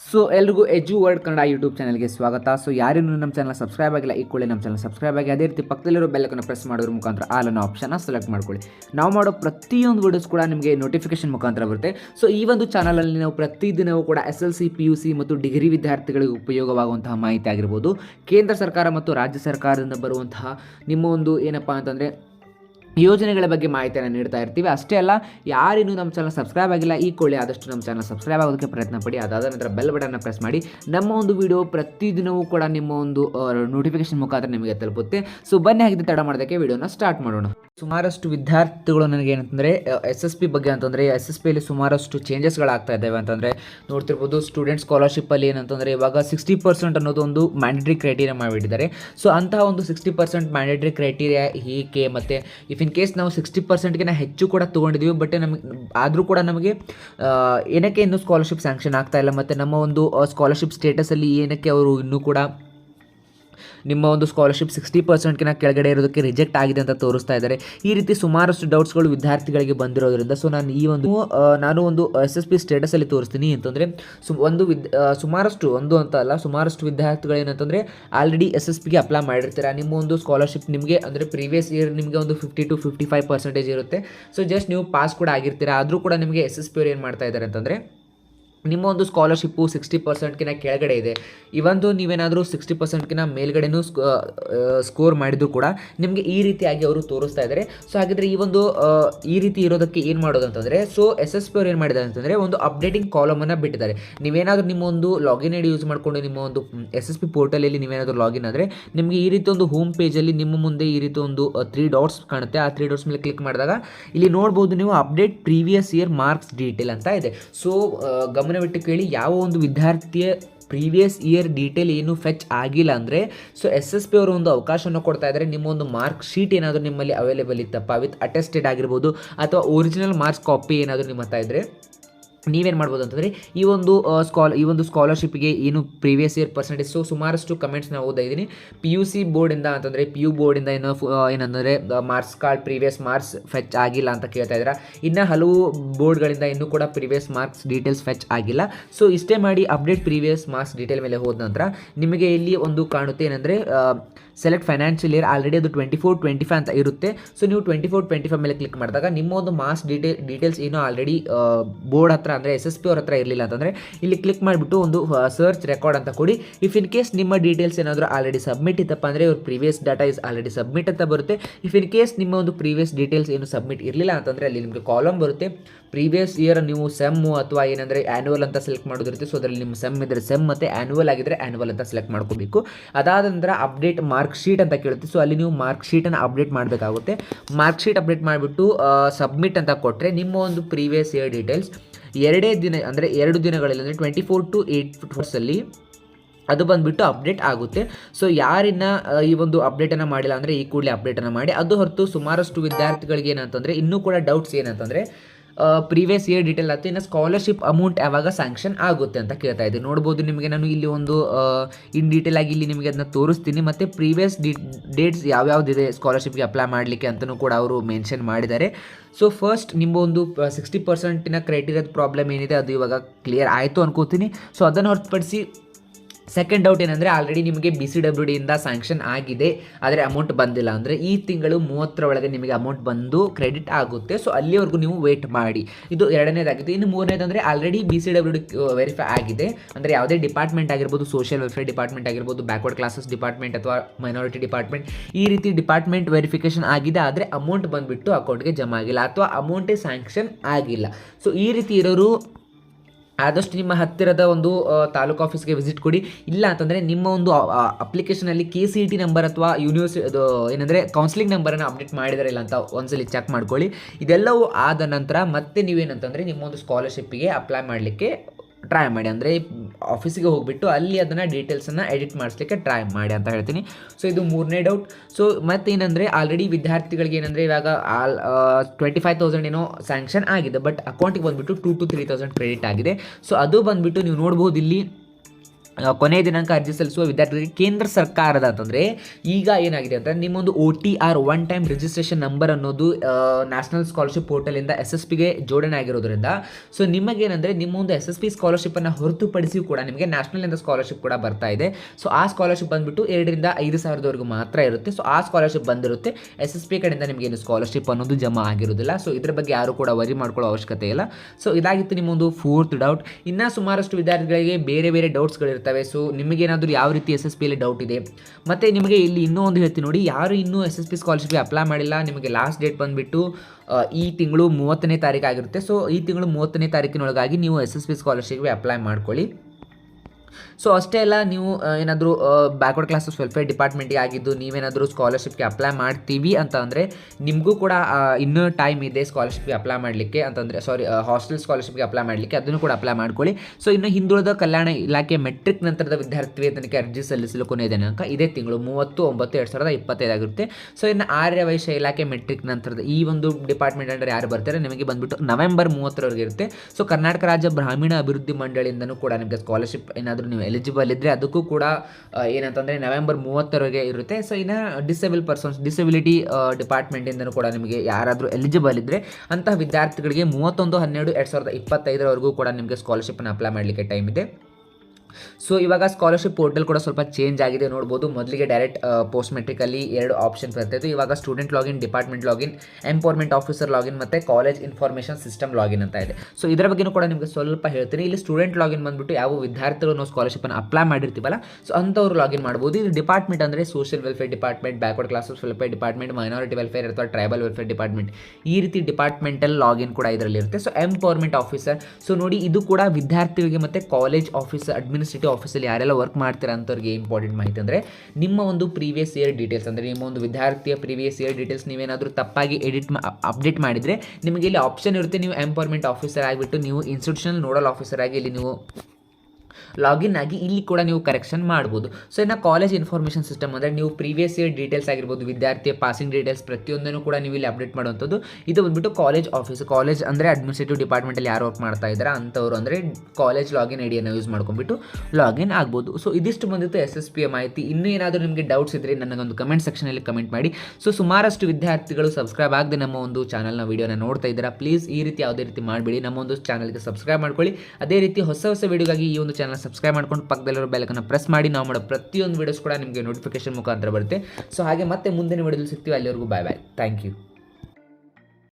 So, ಎಲ್ರಿಗೂ ಎಜು word Kannada YouTube ಚಾನಲ್ಗೆ ಸ್ವಾಗತ. ಸೊ, ಯಾರೂ ನಮ್ಮ ಚಾನಲ್ ಸಬ್ಸ್ಕ್ರೈಬ್ ಆಗಿಲ್ಲ, ಈ ಕೂಡಲೇ ನಮ್ಮ ಚಾನಲ್ ಸಬ್ಸ್ಕ್ರೈಬ್ ಆಗಿ. ಅದೇ ರೀತಿ ಪಕ್ಕದಲ್ಲಿರೋ ಬೆಲ್ಲಕ್ಕನ್ನು ಪ್ರೆಸ್ ಮಾಡೋದ್ರ ಮುಖಾಂತರ ಆಲ್ ಅನ್ನೋ ಆಪ್ಷನ್ನ ಸೆಲೆಕ್ಟ್ ಮಾಡ್ಕೊಳ್ಳಿ. ನಾವು ಮಾಡೋ ಪ್ರತಿಯೊಂದು ವೀಡಿಯೋಸ್ ಕೂಡ ನಿಮಗೆ ನೋಟಿಫಿಕೇಶನ್ ಮುಖಾಂತರ ಬರುತ್ತೆ. ಸೊ, ಈ ಒಂದು ಚಾನಲಲ್ಲಿ ನಾವು ಪ್ರತಿದಿನವೂ ಕೂಡ S L C P U C ಮತ್ತು ಡಿಗ್ರಿ ವಿದ್ಯಾರ್ಥಿಗಳಿಗೆ ಉಪಯೋಗವಾಗುವಂತಹ ಮಾಹಿತಿ ಆಗಿರ್ಬೋದು. ಕೇಂದ್ರ ಸರ್ಕಾರ ಮತ್ತು ರಾಜ್ಯ ಸರ್ಕಾರದಿಂದ ಬರುವಂತಹ ನಿಮ್ಮ ಒಂದು ಏನಪ್ಪ ಅಂತಂದರೆ ಯೋಜನೆಗಳ ಬಗ್ಗೆ ಮಾಹಿತಿಯನ್ನು ನೀಡ್ತಾ ಇರ್ತೀವಿ. ಅಷ್ಟೇ ಅಲ್ಲ ಯಾರಿನ್ನೂ ನಮ್ಮ ಚಾನಲ್ ಸಬ್ಸ್ಕ್ರೈಬ್ ಆಗಿಲ್ಲ, ಈ ಕೊಳ್ಳಿ ಆದಷ್ಟು ನಮ್ಮ ಚಾನಲ್ ಸಬ್ಸ್ಕ್ರೈಬ್ ಆಗೋದಕ್ಕೆ ಪ್ರಯತ್ನ ಪಡಿ. ಅದಾದ ನಂತರ ಬೆಲ್ ಬಟನ್ನ ಪ್ರೆಸ್ ಮಾಡಿ. ನಮ್ಮ ಒಂದು ವಿಡಿಯೋ ಪ್ರತಿದಿನವೂ ಕೂಡ ನಿಮ್ಮ ಒಂದು ನೋಟಿಫಿಕೇಶನ್ ಮುಖಾಂತರ ನಿಮಗೆ ತಲುಪುತ್ತೆ. ಸೊ ಬನ್ನಿ ಹಾಗೆ ತಡ ಮಾಡೋದಕ್ಕೆ ವಿಡಿಯೋನ ಸ್ಟಾರ್ಟ್ ಮಾಡೋಣ. ಸುಮಾರಷ್ಟು ವಿದ್ಯಾರ್ಥಿಗಳು ನನಗೆ ಏನಂತಂದರೆ ಎಸ್ ಎಸ್ ಪಿ ಬಗ್ಗೆ ಅಂತಂದರೆ ಎಸ್ ಎಸ್ ಪಿಯಲ್ಲಿ ಸುಮಾರಷ್ಟು ಚೇಂಜಸ್ಗಳಾಗ್ತಾ ಇದ್ದಾವೆ ಅಂತಂದರೆ, ನೋಡ್ತಿರ್ಬೋದು ಸ್ಟೂಡೆಂಟ್ ಸ್ಕಾಲರ್ಶಿಪ್ಪಲ್ಲಿ ಏನಂತಂದರೆ ಇವಾಗ ಸಿಕ್ಸ್ಟಿ ಪರ್ಸೆಂಟ್ ಅನ್ನೋದು ಒಂದು ಮ್ಯಾಂಡೇಟ್ರಿ ಕ್ರೈಟೀರಿಯಾ ಮಾಡಿಬಿಟ್ಟಿದ್ದಾರೆ. ಸೊ ಅಂತಹ ಒಂದು ಸಿಕ್ಸ್ಟಿ ಪರ್ಸೆಂಟ್ ಮ್ಯಾಂಡೇಟ್ರಿ ಕ್ರೈಟೀರಿಯಾ ಹೀಗೆ ಮತ್ತು ಇಫ್ ಇನ್ ಕೇಸ್ ನಾವು ಸಿಕ್ಸ್ಟಿ ಪರ್ಸೆಂಟ್ಗಿನ ಹೆಚ್ಚು ಕೂಡ ತೊಗೊಂಡಿದ್ದೀವಿ ಬಟ್ ನಮಗೆ, ಆದರೂ ಕೂಡ ನಮಗೆ ಏನಕ್ಕೆ ಇನ್ನೂ ಸ್ಕಾಲರ್ಶಿಪ್ ಸ್ಯಾಂಕ್ಷನ್ ಆಗ್ತಾ ಇಲ್ಲ, ಮತ್ತು ನಮ್ಮ ಒಂದು ಸ್ಕಾಲರ್ಶಿಪ್ ಸ್ಟೇಟಸಲ್ಲಿ ಏನಕ್ಕೆ ಅವರು ಇನ್ನೂ ಕೂಡ ನಿಮ್ಮ ಒಂದು ಸ್ಕಾಲರ್ಶಿಪ್ ಸಿಕ್ಸ್ಟಿ ಪರ್ಸೆಂಟ್ಗಿನ ಕೆಳಗಡೆ ಇರೋದಕ್ಕೆ ರಿಜೆಕ್ಟ್ ಆಗಿದೆ ಅಂತ ತೋರಿಸ್ತಾ ಇದ್ದಾರೆ. ಈ ರೀತಿ ಸುಮಾರಷ್ಟು ಡೌಟ್ಸ್ಗಳು ವಿದ್ಯಾರ್ಥಿಗಳಿಗೆ ಬಂದಿರೋದ್ರಿಂದ ಸೊ ನಾನು ಈ ಒಂದು ನಾನು ಒಂದು ಎಸ್ ಎಸ್ ಪಿ ಸ್ಟೇಟಸಲ್ಲಿ ತೋರಿಸ್ತೀನಿ ಅಂತಂದರೆ, ಸು, ಒಂದು ವಿದ್ ಸುಮಾರಷ್ಟು, ಒಂದು ಅಂತ ಅಲ್ಲ, ಸುಮಾರಷ್ಟು ವಿದ್ಯಾರ್ಥಿಗಳು ಏನಂತಂದರೆ ಆಲ್ರೆಡಿ ಎಸ್ ಎಸ್ ಪಿಗೆ ಅಪ್ಲೈ ಮಾಡಿರ್ತೀರ. ನಿಮ್ಮ ಒಂದು ಸ್ಕಾಲರ್ಶಿಪ್ ನಿಮಗೆ ಅಂದರೆ ಪ್ರೀವಿಯಸ್ ಇಯರ್ ನಿಮಗೆ ಒಂದು fifty to fifty five percentage ಇರುತ್ತೆ. ಸೊ ಜಸ್ಟ್ ನೀವು ಪಾಸ್ ಕೂಡ ಆಗಿರ್ತೀರಾ. ಆದರೂ ಕೂಡ ನಿಮಗೆ ಎಸ್ ಎಸ್ ಪಿ ಅವ್ರು ಏನು ಮಾಡ್ತಾ ಇದ್ದಾರೆ ಅಂತಂದರೆ ನಿಮ್ಮ ಒಂದು ಸ್ಕಾಲರ್ಶಿಪ್ಪು ಸಿಕ್ಸ್ಟಿ ಪರ್ಸೆಂಟ್ಕಿನ ಕೆಳಗಡೆ ಇದೆ. ಇವಂದು ನೀವೇನಾದರೂ ಸಿಕ್ಸ್ಟಿ ಪರ್ಸೆಂಟ್ಕಿನ ಮೇಲ್ಗಡೆನೂ ಸ್ಕೋರ್ ಮಾಡಿದ್ರು ಕೂಡ ನಿಮಗೆ ಈ ರೀತಿಯಾಗಿ ಅವರು ತೋರಿಸ್ತಾ ಇದ್ದಾರೆ ಸೊ, ಹಾಗಿದ್ರೆ ಈ ಒಂದು ಈ ರೀತಿ ಇರೋದಕ್ಕೆ ಏನು ಮಾಡೋದು ಅಂತಂದರೆ, ಸೊ, ಎಸ್ ಎಸ್ ಪಿ ಅವ್ರು ಏನು ಮಾಡಿದ್ದಾರೆ ಅಂತಂದರೆ, ಒಂದು ಅಪ್ಡೇಟಿಂಗ್ ಕಾಲಮನ್ನು ಬಿಟ್ಟಿದ್ದಾರೆ. ನೀವೇನಾದರೂ ನಿಮ್ಮ ಒಂದು ಲಾಗಿನ್ ಐಡಿ ಯೂಸ್ ಮಾಡಿಕೊಂಡು ನಿಮ್ಮ ಒಂದು ಎಸ್ ಎಸ್ ಪಿ ಪೋರ್ಟಲಲ್ಲಿ ನೀವೇನಾದರೂ ಲಾಗಿನ್ ಆದರೆ, ನಿಮಗೆ ಈ ರೀತಿ ಒಂದು ಹೋಮ್ ಪೇಜಲ್ಲಿ ನಿಮ್ಮ ಮುಂದೆ ಈ ರೀತಿ ಒಂದು ತ್ರೀ ಡಾಟ್ಸ್ ಕಾಣುತ್ತೆ. ಆ ತ್ರೀ ಡಾಟ್ಸ್ ಮೇಲೆ ಕ್ಲಿಕ್ ಮಾಡಿದಾಗ ಇಲ್ಲಿ ನೋಡ್ಬೋದು ನೀವು update previous year marks detail ಅಂತ ಇದೆ. ಸೊ ಗಮನವಿಟ್ಟು ಕೇಳಿ ಯಾವ ಒಂದು ವಿದ್ಯಾರ್ಥಿಯ ಪ್ರೀವಿಯಸ್ ಇಯರ್ ಡೀಟೇಲ್ ಏನು ಫೆಚ್ ಆಗಿಲ್ಲ ಅಂದರೆ ಸೊ ಎಸ್ ಎಸ್ ಪಿ ಅವರು ಒಂದು ಅವಕಾಶವನ್ನು ಕೊಡ್ತಾ ಇದ್ದಾರೆ ನಿಮ್ಮ ಒಂದು ಮಾರ್ಕ್ ಶೀಟ್ ಏನಾದರೂ ನಿಮ್ಮಲ್ಲಿ ಅವೈಲೇಬಲ್ ಇತ್ತಪ್ಪ ವಿತ್ ಅಟೆಸ್ಟೆಡ್ ಆಗಿರ್ಬೋದು, ಅಥವಾ ಒರಿಜಿನಲ್ ಮಾರ್ಕ್ಸ್ ಕಾಪಿ ಏನಾದರೂ ನಿಮ್ಮ ಹತ್ರ ಇದ್ದರೆ ನೀವೇನು ಮಾಡ್ಬೋದು ಅಂತಂದರೆ, ಈ ಒಂದು ಸ್ಕಾಲ್ ಈ ಒಂದು ಸ್ಕಾಲರ್ಶಿಪ್ಗೆ ಏನು ಪ್ರೀವಿಯಸ್ ಇಯರ್ ಪರ್ಸೆಂಟೇಜ್ ಸೊ ಸುಮಾರಷ್ಟು ಕಮೆಂಟ್ಸ್ನ ಓದ್ತಾ ಇದ್ದೀನಿ. ಪಿ ಯು ಸಿ ಬೋರ್ಡಿಂದ ಅಂತಂದರೆ ಪಿ ಯು ಬೋರ್ಡಿಂದ ಏನೋ ಏನಂದರೆ marks card previous marks fetch ಆಗಿಲ್ಲ ಅಂತ ಕೇಳ್ತಾ ಇದ್ದೀರಾ. ಇನ್ನು ಹಲವು ಬೋರ್ಡ್ಗಳಿಂದ ಇನ್ನೂ ಕೂಡ ಪ್ರೀವಿಯಸ್ ಮಾರ್ಕ್ಸ್ ಡೀಟೇಲ್ಸ್ ಫೆಚ್ ಆಗಿಲ್ಲ. ಸೊ ಇಷ್ಟೇ ಮಾಡಿ ಅಪ್ಡೇಟ್ ಪ್ರೀವಿಯಸ್ ಮಾರ್ಕ್ಸ್ ಡೀಟೇಲ್ ಮೇಲೆ ಹೋದ ನಂತರ, ನಿಮಗೆ ಇಲ್ಲಿ ಒಂದು ಕಾಣುತ್ತೆ ಏನಂದರೆ ಸೆಲೆಕ್ಟ್ ಫೈನಾನ್ಷಿಯಲ್ ಇಯರ್ ಆಲ್ರೆಡಿ ಅದು ಟ್ವೆಂಟಿ ಫೋರ್ ಟ್ವೆಂಟಿ ಫೈವ್ ಅಂತ ಇರುತ್ತೆ. ಸೊ ನೀವು ಟ್ವೆಂಟಿ ಫೋರ್ ಟ್ವೆಂಟಿ ಫೈವ್ ಮೇಲೆ ಕ್ಲಿಕ್ ಮಾಡಿದಾಗ ನಿಮ್ಮ ಒಂದು ಮಾಸ್ ಡೀಟೇಲ್ ಡೀಟೇಲ್ಸ್ ಏನೋ ಆಲ್ರೆಡಿ ಬೋರ್ಡ್ ಹತ್ರ ಅಂದರೆ ಎಸ್ ಎಸ್ ಪಿ ಅವ್ರ ಹತ್ರ ಇರಲಿಲ್ಲ ಅಂತಂದರೆ ಇಲ್ಲಿ ಕ್ಲಿಕ್ ಮಾಡಿಬಿಟ್ಟು ಒಂದು ಸರ್ಚ್ ರೆಕಾರ್ಡ್ ಅಂತ ಕೊಡಿ. ಇಫ್ ಇನ್ ಕೇಸ್ ನಿಮ್ಮ ಡೀಟೇಲ್ಸ್ ಏನಾದರೂ ಆಲ್ರೆಡಿ ಸಬ್ಮಿಟ್ ಇತ್ತಪ್ಪ ಅಂದರೆ ಇವ್ರ previous data is already submit ಅಂತ ಬರುತ್ತೆ. ಇಫ್ ಇನ್ ಕೇಸ್ ನಿಮ್ಮ ಒಂದು ಪ್ರೀವಿಯಸ್ ಡೀಟೇಲ್ಸ್ ಏನು ಸಬ್ಮಿಟ್ ಇರಲಿಲ್ಲ ಅಂತಂದರೆ ಅಲ್ಲಿ ನಿಮಗೆ ಕಾಲಮ್ ಬರುತ್ತೆ. ಪ್ರೀವಿಯಸ್ ಇಯರ್ ನೀವು ಸೆಮ್ಮು ಅಥವಾ ಏನಂದರೆ ಆ್ಯನ್ಯುವಲ್ ಅಂತ ಸೆಲೆಕ್ಟ್ ಮಾಡೋದಿರುತ್ತೆ ಸೊ ಅದರಲ್ಲಿ ನಿಮ್ಮ ಸೆಮ್ ಇದ್ದರೆ ಸೆಮ್ ಮತ್ತು ಆ್ಯನ್ಯುವಲ್ ಆಗಿದ್ದರೆ ಆ್ಯನ್ಯುವಲ್ ಅಂತ ಸೆಲೆಕ್ಟ್ ಮಾಡ್ಕೋಬೇಕು. ಅದಾದ ನಂತರ ಅಪ್ಡೇಟ್ ಮಾರ್ಕ್ ಶೀಟ್ ಅಂತ ಕೇಳುತ್ತೆ. ಸೊ ಅಲ್ಲಿ ನೀವು ಮಾರ್ಕ್ ಶೀಟನ್ನು ಅಪ್ಡೇಟ್ ಮಾಡಬೇಕಾಗುತ್ತೆ. ಮಾರ್ಕ್ ಶೀಟ್ ಅಪ್ಡೇಟ್ ಮಾಡಿಬಿಟ್ಟು ಸಬ್ಮಿಟ್ ಅಂತ ಕೊಟ್ಟರೆ ನಿಮ್ಮ ಒಂದು ಪ್ರೀವಿಯಸ್ ಇಯರ್ ಡೀಟೇಲ್ಸ್ ಎರಡೇ ದಿನ, ಅಂದರೆ ಎರಡು ದಿನಗಳಲ್ಲಿ, ಅಂದರೆ ಟ್ವೆಂಟಿ ಫೋರ್ ಟು ಏಯ್ಟ್ ಫೋರ್ಸಲ್ಲಿ ಅದು ಬಂದುಬಿಟ್ಟು ಅಪ್ಡೇಟ್ ಆಗುತ್ತೆ. ಸೊ ಯಾರಿನ್ನ ಈ ಒಂದು ಅಪ್ಡೇಟನ್ನು ಮಾಡಿಲ್ಲ ಅಂದರೆ ಈ ಕೂಡಲೇ ಅಪ್ಡೇಟನ್ನು ಮಾಡಿ. ಅದು ಹೊರತು ಸುಮಾರಷ್ಟು ವಿದ್ಯಾರ್ಥಿಗಳಿಗೆ ಏನಂತಂದರೆ ಇನ್ನೂ ಕೂಡ ಡೌಟ್ಸ್ ಏನಂತಂದರೆ ಪ್ರೀವಿಯಸ್ ಇಯರ್ ಡೀಟೇಲ್ ಆಗುತ್ತೆ ಇನ್ನು ಸ್ಕಾಲರ್ಶಿಪ್ ಅಮೌಂಟ್ ಯಾವಾಗ ಸ್ಯಾಂಕ್ಷನ್ ಆಗುತ್ತೆ ಅಂತ ಕೇಳ್ತಾ ಇದ್ದೀನಿ ನೋಡ್ಬೋದು ನಿಮಗೆ ನಾನು ಇಲ್ಲಿ ಒಂದು ಇನ್ ಡೀಟೇಲ್ ಆಗಿ ಇಲ್ಲಿ ನಿಮಗೆ ಅದನ್ನ ತೋರಿಸ್ತೀನಿ. ಮತ್ತು ಪ್ರೀವಿಯಸ್ ಡಿ ಡೇಟ್ಸ್ ಯಾವ್ಯಾವ್ದಿದೆ ಸ್ಕಾಲರ್ಶಿಪ್ಗೆ ಅಪ್ಲೈ ಮಾಡಲಿಕ್ಕೆ ಅಂತಲೂ ಕೂಡ ಅವರು ಮೆನ್ಷನ್ ಮಾಡಿದ್ದಾರೆ. ಸೊ ಫಸ್ಟ್ ನಿಮ್ಮ ಒಂದು ಸಿಕ್ಸ್ಟಿ ಪರ್ಸೆಂಟಿನ ಕ್ರೈಟೀರಿಯಾದ ಪ್ರಾಬ್ಲಮ್ ಏನಿದೆ ಅದು ಇವಾಗ ಕ್ಲಿಯರ್ ಆಯಿತು ಅನ್ಕೋತೀನಿ. ಸೊ ಅದನ್ನು ಹೊರತುಪಡಿಸಿ ಸೆಕೆಂಡ್ ಡೌಟ್ ಏನಂದರೆ ಆಲ್ರೆಡಿ ನಿಮಗೆ ಬಿ ಸಿ ಡಬ್ಲ್ಯೂ ಡಿಯಿಂದ ಸ್ಯಾಂಕ್ಷನ್ ಆಗಿದೆ, ಆದರೆ ಅಮೌಂಟ್ ಬಂದಿಲ್ಲ. ಅಂದರೆ ಈ ತಿಂಗಳು ಮೂವತ್ತರ ಒಳಗೆ ನಿಮಗೆ ಅಮೌಂಟ್ ಬಂದು ಕ್ರೆಡಿಟ್ ಆಗುತ್ತೆ. ಸೊ ಅಲ್ಲಿವರೆಗೂ ನೀವು ವೇಟ್ ಮಾಡಿ. ಇದು ಎರಡನೇದಾಗಿದೆ ಇನ್ನು ಮೂರನೇದಂದರೆ already B C W D verify ಆಗಿದೆ. ಅಂದರೆ ಯಾವುದೇ ಡಿಪಾರ್ಟ್ಮೆಂಟ್ ಆಗಿರ್ಬೋದು ಸೋಷಿಯಲ್ ವೆಲ್ಫೇರ್ ಡಿಪಾರ್ಟ್ಮೆಂಟ್ ಆಗಿರ್ಬೋದು ಬ್ಯಾಕ್ವರ್ಡ್ ಕ್ಲಾಸಸ್ ಡಿಪಾರ್ಟ್ಮೆಂಟ್ ಅಥವಾ ಮೈನಾರಿಟಿ ಡಿಪಾರ್ಟ್ಮೆಂಟ್ ಈ ರೀತಿ ಡಿಪಾರ್ಟ್ಮೆಂಟ್ ವೆರಿಫಿಕೇಶನ್ ಆಗಿದೆ. ಆದರೆ ಅಮೌಂಟ್ ಬಂದುಬಿಟ್ಟು ಅಕೌಂಟ್ಗೆ ಜಮಾ ಆಗಿಲ್ಲ. ಅಥವಾ ಅಮೌಂಟೇ ಸ್ಯಾಂಕ್ಷನ್ ಆಗಿಲ್ಲ. ಸೊ ಈ ರೀತಿ ಇರೋರು ಆದಷ್ಟು ನಿಮ್ಮ ಹತ್ತಿರದ ಒಂದು ತಾಲೂಕು ಆಫೀಸ್ಗೆ ವಿಸಿಟ್ ಕೊಡಿ. ಇಲ್ಲ ಅಂತಂದರೆ ನಿಮ್ಮ ಒಂದು ಅಪ್ಲಿಕೇಶನಲ್ಲಿ K C E T number ಅಥವಾ ಯೂನಿವರ್ಸಿ, ಅದು ಏನಂದರೆ ಕೌನ್ಸಿಲಿಂಗ್ ನಂಬರನ್ನು ಅಪ್ಡೇಟ್ ಮಾಡಿದಾರೆ ಇಲ್ಲ ಅಂತ ಒಂದ್ಸಲಿ ಚೆಕ್ ಮಾಡ್ಕೊಳ್ಳಿ. ಇದೆಲ್ಲವೂ ಆದ ನಂತರ ಮತ್ತೆ ನೀವೇನಂತಂದರೆ ನಿಮ್ಮ ಒಂದು ಸ್ಕಾಲರ್ಶಿಪ್ಪಿಗೆ ಅಪ್ಲೈ ಮಾಡಲಿಕ್ಕೆ ಟ್ರೈ ಮಾಡಿ. ಅಂದರೆ ಆಫೀಸಿಗೆ ಹೋಗಿಬಿಟ್ಟು ಅಲ್ಲಿ ಅದನ್ನು ಡೀಟೇಲ್ಸನ್ನು ಎಡಿಟ್ ಮಾಡಿಸ್ಲಿಕ್ಕೆ ಟ್ರೈ ಮಾಡಿ ಅಂತ ಹೇಳ್ತೀನಿ. ಸೊ ಇದು ಮೂರನೇ ಡೌಟ್ ಸೊ ಮತ್ತೇನಂದರೆ ಆಲ್ರೆಡಿ ವಿದ್ಯಾರ್ಥಿಗಳಿಗೆ ಏನಂದರೆ ಇವಾಗ ಆಲ್ ಟ್ವೆಂಟಿ ಫೈವ್ ತೌಸಂಡ್ ಏನೋ ಸ್ಯಾಂಕ್ಷನ್ ಆಗಿದೆ ಬಟ್ ಅಕೌಂಟಿಗೆ ಬಂದುಬಿಟ್ಟು two to three thousand credit ಆಗಿದೆ. ಸೊ ಅದು ಬಂದುಬಿಟ್ಟು ನೀವು ನೋಡ್ಬೋದು ಇಲ್ಲಿ ಕೊನೆಯ ದಿನಾಂಕ ಅರ್ಜಿ ಸಲ್ಲಿಸುವ ವಿದ್ಯಾರ್ಥಿಗಳಿಗೆ ಕೇಂದ್ರ ಸರ್ಕಾರದ ಅಂತಂದರೆ ಈಗ ಏನಾಗಿದೆ ಅಂತ ನಿಮ್ಮೊಂದು O T R one time registration number ಅನ್ನೋದು ನ್ಯಾಷನಲ್ ಸ್ಕಾಲರ್ಶಿಪ್ ಪೋರ್ಟಲಿಂದ ಎಸ್ ಎಸ್ ಪಿಗೆ ಜೋಡಣೆ ಆಗಿರೋದ್ರಿಂದ ಸೊ ನಿಮಗೇನಂದರೆ ನಿಮ್ಮೊಂದು ಎಸ್ ಎಸ್ ಪಿ ಸ್ಕಾಲರ್ಶಿಪ್ಪನ್ನು ಹೊರತುಪಡಿಸಿಯೂ ಕೂಡ ನಿಮಗೆ ನ್ಯಾಷನಲಿಂದ ಸ್ಕಾಲರ್ಶಿಪ್ ಕೂಡ ಬರ್ತಾ ಇದೆ. ಸೊ ಆ ಸ್ಕಾಲರ್ಶಿಪ್ ಬಂದುಬಿಟ್ಟು ಎರಡರಿಂದ ಐದು ಸಾವಿರದವರೆಗೂ ಮಾತ್ರ ಇರುತ್ತೆ. ಸೊ ಆ ಸ್ಕಾಲರ್ಶಿಪ್ ಬಂದಿರುತ್ತೆ. ಎಸ್ ಎಸ್ ಪಿ ಕಡೆಯಿಂದ ನಿಮಗೇನು ಸ್ಕಾಲರ್ಶಿಪ್ ಅನ್ನೋದು ಜಮಾ ಆಗಿರೋದಿಲ್ಲ. ಸೊ ಇದ್ರ ಬಗ್ಗೆ ಯಾರು ಕೂಡ ವರಿ ಮಾಡ್ಕೊಳ್ಳೋ ಅವಶ್ಯಕತೆ ಇಲ್ಲ. ಸೊ ಇದಾಗಿತ್ತು ನಿಮ್ಮೊಂದು ಫೋರ್ತ್ ಡೌಟ್ ಇನ್ನೂ ಸುಮಾರಷ್ಟು ವಿದ್ಯಾರ್ಥಿಗಳಿಗೆ ಬೇರೆ ಬೇರೆ ಡೌಟ್ಸ್ಗಳಿರ್ತವೆ ಸೊ ನಿಮಗೇನಾದರೂ ಯಾವ ರೀತಿ ಎಸ್ ಎಸ್ ಪಿಯಲ್ಲಿ ಡೌಟ್ ಇದೆ? ಮತ್ತು ನಿಮಗೆ ಇಲ್ಲಿ ಇನ್ನೂ ಒಂದು ಹೇಳ್ತೀನಿ ನೋಡಿ, ಯಾರು ಇನ್ನೂ ಎಸ್ ಎಸ್ ಪಿ ಸ್ಕಾಲರ್ಶಿಪ್ಗೆ ಅಪ್ಲೈ ಮಾಡಿಲ್ಲ, ನಿಮಗೆ ಲಾಸ್ಟ್ ಡೇಟ್ ಬಂದುಬಿಟ್ಟು ಈ ತಿಂಗಳು ಮೂವತ್ತನೇ ತಾರೀಕು ಆಗಿರುತ್ತೆ. ಸೊ ಈ ತಿಂಗಳು ಮೂವತ್ತನೇ ತಾರೀಕಿನೊಳಗಾಗಿ ನೀವು ಎಸ್ ಎಸ್ ಪಿ ಸ್ಕಾಲರ್ಶಿಪ್ಗೆ ಅಪ್ಲೈ ಮಾಡ್ಕೊಳ್ಳಿ. ಸೊ ಅಷ್ಟೇ ಅಲ್ಲ, ನೀವು ಏನಾದರೂ ಬ್ಯಾಕ್ವರ್ಡ್ ಕ್ಲಾಸಸ್ ವೆಲ್ಫೇರ್ ಡಿಪಾರ್ಟ್ಮೆಂಟಿಗೆ ಆಗಿದ್ದು ನೀವೇನಾದರೂ ಸ್ಕಾಲರ್ಶಿಪ್ಗೆ ಅಪ್ಲೈ ಮಾಡ್ತೀವಿ ಅಂತ ಅಂದರೆ ನಿಮಗೂ ಕೂಡ ಇನ್ನೂ ಟೈಮ್ ಇದೆ ಸ್ಕಾಲರ್ಶಿಪ್ಗೆ ಅಪ್ಲೈ ಮಾಡಲಿಕ್ಕೆ ಅಂತಂದರೆ ಸಾರಿ ಹಾಸ್ಟೆಲ್ ಸ್ಕಾಲರ್ಶಿಪ್ಗೆ ಅಪ್ಲೈ ಮಾಡಲಿಕ್ಕೆ, ಅದನ್ನು ಕೂಡ ಅಪ್ಲೈ ಮಾಡ್ಕೊಳ್ಳಿ. ಸೊ ಇನ್ನು ಹಿಂದುಳಿದ ಕಲ್ಯಾಣ ಇಲಾಖೆ ಮೆಟ್ರಿಕ್ ನಂತರದ ವಿದ್ಯಾರ್ಥಿ ವೇತನಕ್ಕೆ ಅರ್ಜಿ ಸಲ್ಲಿಸಲು ಕೊನೆಯ ದಿನಾಂಕ ಇದೇ ತಿಂಗಳು, ಮೂವತ್ತು, ಒಂಬತ್ತು, ಎರಡು ಸಾವಿರದ ಇಪ್ಪತ್ತೈದಾಗಿರುತ್ತೆ ಸೊ ಇನ್ನು ಆರ್ಯ ವೈಶ್ಯ ಇಲಾಖೆ ಮೆಟ್ರಿಕ್ ನಂತರದ ಈ ಒಂದು ಡಿಪಾರ್ಟ್ಮೆಂಟ್ ಅಂಡರ್ ಯಾರು ಬರ್ತಾರೆ, ನಿಮಗೆ ಬಂದ್ಬಿಟ್ಟು ನವೆಂಬರ್ ಮೂವತ್ತರವರೆಗೆ ಇರುತ್ತೆ. ಸೊ ಕರ್ನಾಟಕ ರಾಜ್ಯ ಬ್ರಾಹ್ಮೀಣ ಅಭಿವೃದ್ಧಿ ಮಂಡಳಿಯಿಂದನೂ ಕೂಡ ನಿಮಗೆ ಸ್ಕಾಲರ್ಶಿಪ್ ಏನಾದರೂ ನೀವು ಎಲಿಜಿಬಲ್ ಇದ್ದರೆ ಅದಕ್ಕೂ ಕೂಡ ಏನಂತಂದರೆ ನವೆಂಬರ್ ಮೂವತ್ತರವರೆಗೆ ಇರುತ್ತೆ. ಸೊ ಇನ್ನು ಡಿಸೇಬಲ್ ಪರ್ಸನ್ಸ್ ಡಿಸೆಬಿಲಿಟಿ ಡಿಪಾರ್ಟ್ಮೆಂಟಿಂದನೂ ಕೂಡ ನಿಮಗೆ ಯಾರಾದರೂ ಎಲಿಜಿಬಲ್ ಇದ್ದರೆ ಅಂತಹ ವಿದ್ಯಾರ್ಥಿಗಳಿಗೆ ಮೂವತ್ತೊಂದು, ಹನ್ನೆರಡು, ಎರಡು ಸಾವಿರದ ಇಪ್ಪತ್ತೈದರವರೆಗೂ ಕೂಡ ನಿಮಗೆ ಸ್ಕಾಲರ್ಶಿಪ್ನ ಅಪ್ಲೈ ಮಾಡಲಿಕ್ಕೆ ಟೈಮ್ ಇದೆ. ಸೊ ಇವಾಗ ಸ್ಕಾಲರ್ಶಿಪ್ ಪೋರ್ಟಲ್ ಕೂಡ ಸ್ವಲ್ಪ ಚೇಂಜ್ ಆಗಿದೆ, ನೋಡ್ಬೋದು. ಮೊದಲಿಗೆ ಡೈರೆಕ್ಟ್ ಪೋಸ್ಟ್ ಮೆಟ್ರಿಕಲ್ಲಿ ಎರಡು ಆಪ್ಷನ್ಸ್ ಬರ್ತಾಯಿತ್ತು ಇವಾಗ student login department login empowerment officer login ಮತ್ತು ಕಾಲೇಜ್ ಇನ್ಫಾರ್ಮೇಷನ್ ಸಿಸ್ಟಮ್ ಲಾಗಿನ್ ಅಂತ ಇದೆ. ಸೊ ಇದರ ಬಗ್ಗೆನೂ ಕೂಡ ನಿಮಗೆ ಸ್ವಲ್ಪ ಹೇಳ್ತೀನಿ. ಇಲ್ಲಿ ಸ್ಟೂಡೆಂಟ್ ಲಾಗಿನ್ ಬಂದ್ಬಿಟ್ಟು ಯಾವ ವಿದ್ಯಾರ್ಥಿಗಳು ನಾವು ಅಪ್ಲೈ ಮಾಡಿರ್ತೀವಲ್ಲ ಸೊ ಅಂಥವ್ರು ಲಾಗಿನ್ ಮಾಡ್ಬೋದು. ಇದು ಡಿಪಾರ್ಟ್ಮೆಂಟ್ ಅಂದರೆ social welfare department backward classes welfare department minority welfare ಅಥವಾ ಟ್ರೈಬಲ್ ವೆಲ್ಫೇರ್ ಡಿಪಾರ್ಟ್ಮೆಂಟ್ ಈ ರೀತಿ ಡಿಪಾರ್ಟ್ಮೆಂಟಲ್ ಲಾಗಿನ್ ಕೂಡ ಇದರಲ್ಲಿ ಇರುತ್ತೆ ಸೊ ಎಂಪವರ್ಮೆಂಟ್ ಆಫೀಸರ್ ಸೊ ನೋಡಿ ಇದು ಕೂಡ ವಿದ್ಯಾರ್ಥಿಗಳಿಗೆ ಮತ್ತು ಕಾಲೇಜ್ ಆಫೀಸರ್ ಅಡ್ಮಿನಿಸ್ಟ್ರೇಟಿವ್ ಆಫೀಸಲ್ಲಿ ಯಾರೆಲ್ಲ ವರ್ಕ್ ಮಾಡ್ತೀರಾ ಅಂಥವ್ರಿಗೆ ಇಂಪಾರ್ಟೆಂಟ್ ಮಾಹಿತಿ ಅಂದರೆ ನಿಮ್ಮ ಒಂದು ಪ್ರೀವಿಯಸ್ ಇಯರ್ ಡೀಟೇಲ್ಸ್ ಅಂದರೆ ನಿಮ್ಮ ಒಂದು ವಿದ್ಯಾರ್ಥಿಯ ಪ್ರೀವಿಯಸ್ ಇಯರ್ ಡೀಟೇಲ್ಸ್ ನೀವೇನಾದರೂ ತಪ್ಪಾಗಿ ಎಡಿಟ್ ಅಪ್ಡೇಟ್ ಮಾಡಿದರೆ ನಿಮಗೆ ಇಲ್ಲಿ ಆಪ್ಷನ್ ಇರುತ್ತೆ. ನೀವು ಎಂಪವರ್ಮೆಂಟ್ ಆಫೀಸರ್ ಆಗಿಬಿಟ್ಟು ನೀವು ಇನ್ಸ್ಟಿಟ್ಯೂಷನಲ್ ನೋಡಲ್ ಆಫೀಸರ್ ಆಗಿ ಇಲ್ಲಿ ನೀವು ಲಾಗಿನ್ ಆಗಿ ಇಲ್ಲಿ ಕೂಡ ನೀವು ಕರೆಕ್ಷನ್ ಮಾಡ್ಬೋದು. ಸೊ ಇನ್ನು ಕಾಲೇಜ್ ಇನ್ಫಾರ್ಮೇಷನ್ ಸಿಸ್ಟಮ್ ಅಂದರೆ ನೀವು ಪ್ರೀವಿಯಸ್ ಇಯರ್ ಡೀಟೇಲ್ಸ್ ಆಗಿರ್ಬೋದು ವಿದ್ಯಾರ್ಥಿಯ ಪಾಸಿಂಗ್ ಡೀಟೇಲ್ಸ್ ಪ್ರತಿಯೊಂದನ್ನು ಕೂಡ ನೀವು ಇಲ್ಲಿ ಅಪ್ಡೇಟ್ ಮಾಡುವಂಥದ್ದು. ಇದು ಬಂದ್ಬಿಟ್ಟು ಕಾಲೇಜ್ ಆಫೀಸ್ ಕಾಲೇಜ್ ಅಂದರೆ ಅಡ್ಮಿನಿಸ್ಟ್ರೇಟಿವ್ ಡಿಪಾರ್ಟ್ಮೆಂಟಲ್ಲಿ ಯಾರು ವರ್ಕ್ ಮಾಡ್ತಾ ಇದ್ದಾರೆ ಅಂಥವ್ರು ಅಂದರೆ ಕಾಲೇಜ್ ಲಾಗಿನ್ ಐಡಿಯನ್ನು ಯೂಸ್ ಮಾಡ್ಕೊಂಡ್ಬಿಟ್ಟು ಲಾಗಿನ್ ಆಗ್ಬೋದು. ಸೊ ಇದಿಷ್ಟು ಬಂದಿತ್ತು ಎಸ್ ಎಸ್ ಪಿ ಮಾಹಿತಿ. ಇನ್ನೂ ಏನಾದರೂ ನಿಮಗೆ ಡೌಟ್ಸ್ ಇದ್ದರೆ ನನಗೊಂದು ಕಮೆಂಟ್ ಸೆಕ್ಷನಲ್ಲಿ ಕಮೆಂಟ್ ಮಾಡಿ. ಸೊ ಸುಮಾರಷ್ಟು ವಿದ್ಯಾರ್ಥಿಗಳು ಸಬ್ಸ್ಕ್ರೈಬ್ ಆಗದೆ ನಮ್ಮ ಒಂದು ಚಾನಲ್ನ ವೀಡಿಯೋನ ನೋಡ್ತಾ ಇದ್ದೀರಾ ಪ್ಲೀಸ್ ಈ ರೀತಿ ಯಾವುದೇ ರೀತಿ ಮಾಡಬೇಡಿ. ನಮ್ಮ ಒಂದು ಚಾನಲ್ಗೆ ಸಬ್ಸ್ಕ್ರೈಬ್ ಮಾಡ್ಕೊಳ್ಳಿ. ಅದೇ ರೀತಿ ಹೊಸ ಹೊಸ ವೀಡಿಯೋಗಾಗಿ ಈ ಒಂದು ಚಾನಲ್ ಸಬ್ಸ್ಕ್ರೈಬ್ ಮಾಡ್ಕೊಂಡು ಪಕ್ಕದಲ್ಲಿರೋ ಬೆಲಕನ್ನು ಪ್ರೆಸ್ ಮಾಡಿ. ನಾವು ಮಾಡೋ ಪ್ರತಿಯೊಂದು ವೀಡಿಯೋಸ್ ಕೂಡ ನಿಮಗೆ ನೋಟಿಫಿಕೇಶನ್ ಮುಖಾಂತರ ಬರುತ್ತೆ. ಸೊ ಹಾಗೆ ಮತ್ತೆ ಮುಂದಿನ ವೀಡಿಯೋದಲ್ಲಿ ಸಿಗ್ತೀವಿ. ಅಲ್ಲಿವರೆಗೂ ಬಾಯ್ ಬಾಯ್ ಥ್ಯಾಂಕ್ ಯು